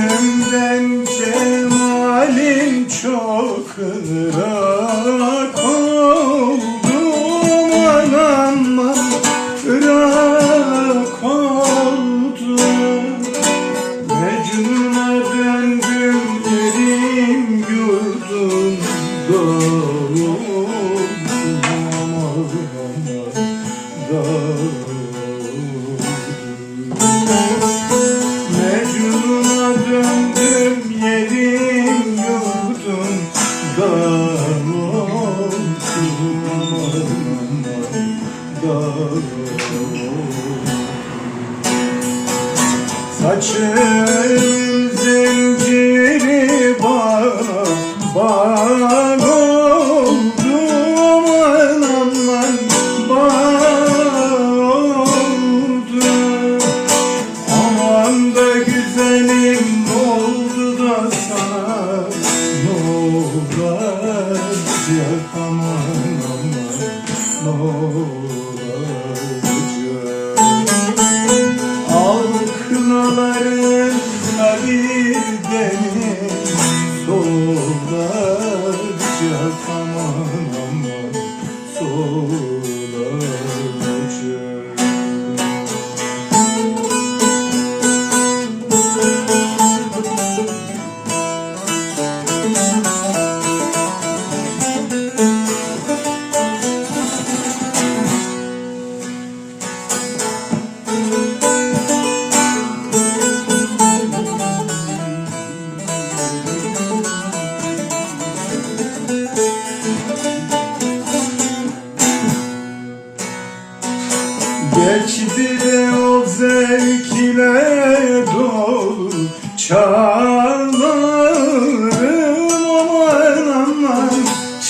Gözümden cemalin çok ırak oldu Aman aman ırak oldu Mecnun'a döndüm yerim yurdum. Dağıldı aman aman dağıldı Saçın solacak aman aman Geçti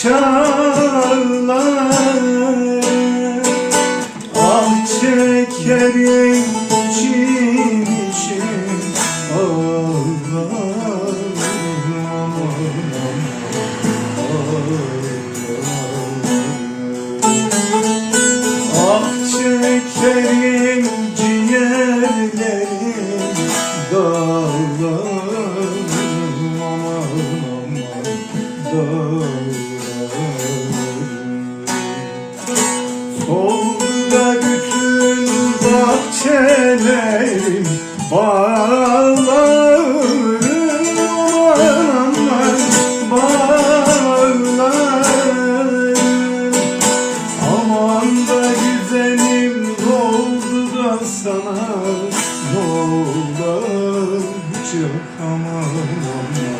çağlar Ah için ağlarım aman aman Ah çekerim ciğerlerim dağlarım bahçelerim bağlarım aman aman bağlarım. Aman da güzelim oldu da sana ne olacak aman aman